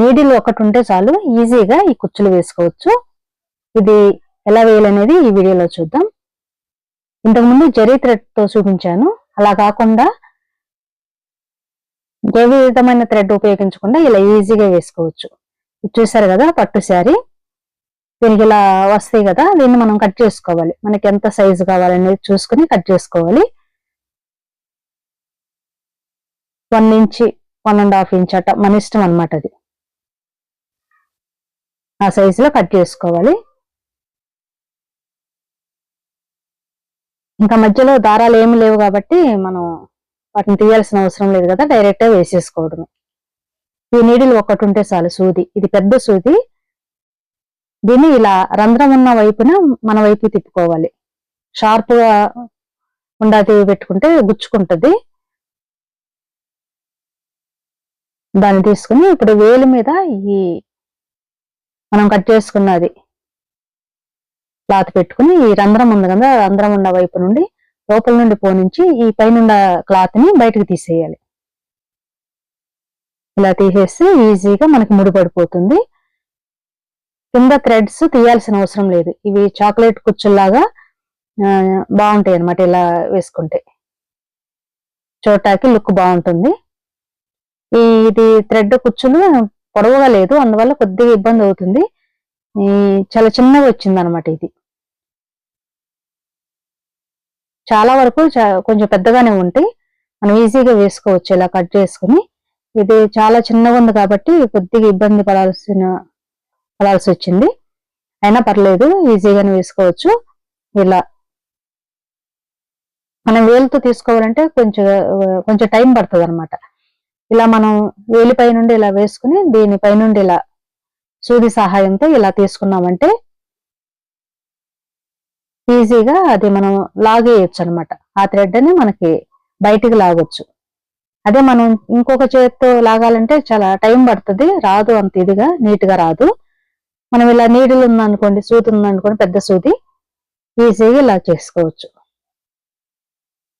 Needle ఒకటి ఉంటే చాలు ఈజీగా ఈ కుచ్చులు వేసుకోవచ్చు. ఇది ఎలా వేయాలనేది ఈ వీడియోలో చూద్దాం. ఇంతకుముందు జరీ థ్రెడ్తో చూపించాను. అలా కాకుండా ఏ విధమైన థ్రెడ్ ఉపయోగించకుండా ఇలా ఈజీగా వేసుకోవచ్చు. ఇది చూసారు కదా పట్టు శారీ. దీనికి ఇలా వస్తాయి కదా దీన్ని మనం కట్ చేసుకోవాలి. మనకి ఎంత సైజు కావాలనేది చూసుకుని కట్ చేసుకోవాలి. One inch one and half inch అట్ట మన ఇష్టం అనమాట అది. ఆ సైజులో కట్ చేసుకోవాలి. ఇంకా మధ్యలో దారాలు ఏమి లేవు కాబట్టి మనం వాటిని తీయాల్సిన అవసరం లేదు కదా డైరెక్ట్గా వేసేసుకోవడమే. ఈ నీడిలు ఒకటి ఉంటే చాలు సూది. ఇది పెద్ద సూది. దీన్ని ఇలా రంధ్రం ఉన్న వైపున మన వైపు తిప్పుకోవాలి. షార్ప్గా ఉండాది పెట్టుకుంటే గుచ్చుకుంటుంది. దాన్ని తీసుకుని ఇప్పుడు వేలు మీద ఈ మనం కట్ చేసుకున్నది క్లాత్ పెట్టుకుని ఈ రంధ్రం ఉంది కదా రంధ్రం ఉన్న వైపు నుండి లోపల నుండి పోనించి ఈ పైన క్లాత్ని బయటకు తీసేయాలి. ఇలా తీసేస్తే ఈజీగా మనకి ముడిపడిపోతుంది కింద థ్రెడ్స్ తీయాల్సిన అవసరం లేదు. ఇవి చాక్లెట్ కుచ్చుల్లాగా బాగుంటాయి అనమాట ఇలా వేసుకుంటే. చూడటానికి లుక్ బాగుంటుంది. ఈ ఇది థ్రెడ్ కుచ్చులు పొడవుగా లేదు. అందువల్ల కొద్దిగా ఇబ్బంది అవుతుంది. ఈ చాలా చిన్నగా వచ్చింది అనమాట ఇది. చాలా వరకు కొంచెం పెద్దగానే ఉంటాయి. మనం ఈజీగా వేసుకోవచ్చు ఇలా కట్ చేసుకుని. ఇది చాలా చిన్నగా ఉంది కాబట్టి కొద్దిగా ఇబ్బంది పడాల్సిన పడాల్సి వచ్చింది. అయినా పర్లేదు ఈజీగానే వేసుకోవచ్చు. ఇలా. మనం వేలుతో తీసుకోవాలంటే కొంచెం కొంచెం టైం పడుతుంది అనమాట ఇలా మనం వేలిపై నుండి ఇలా వేసుకుని దీనిపై నుండి ఇలా సూది సహాయంతో ఇలా తీసుకున్నామంటే ఈజీగా అది మనం లాగేయచ్చు అనమాట ఆ థ్రెడ్ని మనకి బయటికి లాగొచ్చు. అదే మనం ఇంకొక చేతితో లాగాలంటే చాలా టైం పడుతుంది రాదు అంత ఇదిగా నీట్గా రాదు. మనం ఇలా నీడిల్ ఉందనుకోండి సూది ఉందనుకోండి పెద్ద సూది ఈజీగా ఇలా చేసుకోవచ్చు.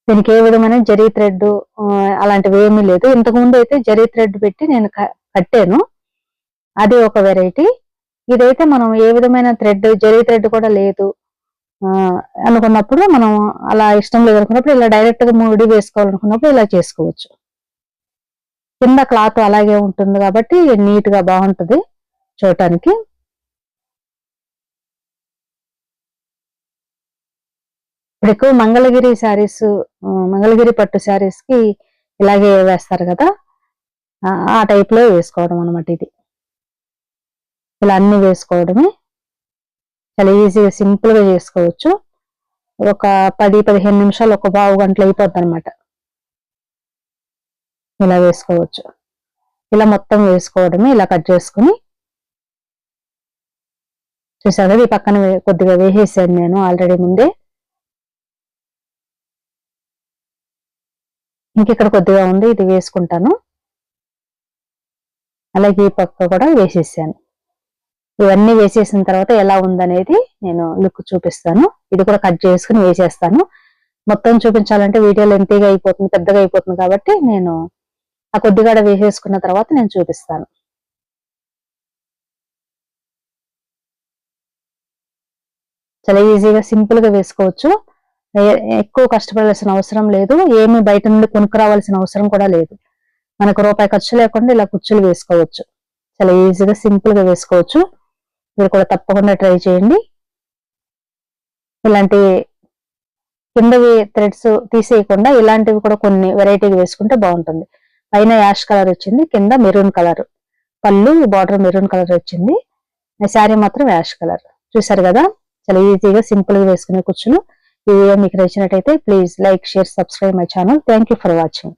దీనికి ఏ విధమైన జరీ థ్రెడ్ అలాంటివి ఏమీ లేదు. ఇంతకు ముందు అయితే జరీ థ్రెడ్ పెట్టి నేను కట్టాను. అది ఒక వెరైటీ. ఇదైతే మనం ఏ విధమైన థ్రెడ్ జరీ థ్రెడ్ కూడా లేదు. అనుకున్నప్పుడు మనం అలా ఇష్టం లేదు అనుకున్నప్పుడు ఇలా డైరెక్ట్గా ముడి వేసుకోవాలనుకున్నప్పుడు ఇలా చేసుకోవచ్చు. కింద క్లాత్ అలాగే ఉంటుంది కాబట్టి నీట్గా బాగుంటుంది చూడటానికి. ఇప్పుడు ఎక్కువ మంగళగిరి శారీస్ మంగళగిరి పట్టు శారీస్కి ఇలాగే వేస్తారు కదా? ఆ టైప్లో వేసుకోవడం అనమాట ఇది. ఇలా అన్ని వేసుకోవడమే. చాలా ఈజీగా సింపుల్గా చేసుకోవచ్చు. ఒక పది పదిహేను నిమిషాలు ఒక పావు గంటలు అయిపోద్ది అనమాట ఇలా వేసుకోవచ్చు. ఇలా మొత్తం వేసుకోవడమే ఇలా కట్ చేసుకుని. చూసారు? ఈ పక్కన కొద్దిగా వేసేసాను నేను ఆల్రెడీ ముందే. ఇంక ఇక్కడ కొద్దిగా ఉంది ఇది వేసుకుంటాను. అలాగే ఈ పక్క కూడా వేసేసాను. ఇవన్నీ వేసేసిన తర్వాత ఎలా ఉందనేది నేను లుక్ చూపిస్తాను. ఇది కూడా కట్ చేసుకుని వేసేస్తాను. మొత్తం చూపించాలంటే వీడియో లెంతీగా అయిపోతుంది పెద్దగా అయిపోతుంది కాబట్టి నేను ఆ కొద్దిగా వేసేసుకున్న తర్వాత నేను చూపిస్తాను. చాలా ఈజీగా సింపుల్గా వేసుకోవచ్చు. ఎక్కువ కష్టపడాల్సిన అవసరం లేదు. ఏమి బయట నుండి కొనుక్కురావాల్సిన అవసరం కూడా లేదు. మనకు రూపాయి ఖర్చు లేకుండా ఇలా కుర్చీలు వేసుకోవచ్చు. చాలా ఈజీగా సింపుల్గా వేసుకోవచ్చు. మీరు కూడా తప్పకుండా ట్రై చేయండి. ఇలాంటి కిందవి థ్రెడ్స్ తీసేయకుండా ఇలాంటివి కూడా కొన్ని వెరైటీగా వేసుకుంటే బాగుంటుంది. పైన యాష్ కలర్ వచ్చింది కింద మెరూన్ కలర్. పళ్ళు బార్డర్ మెరూన్ కలర్ వచ్చింది. శారీ మాత్రం యాష్ కలర్. చూసారు కదా? చాలా ఈజీగా సింపుల్గా వేసుకునే కుచ్చులు. ఈ వీడియో మీకు నచ్చినట్టయితే please like share subscribe my channel. Thank for watching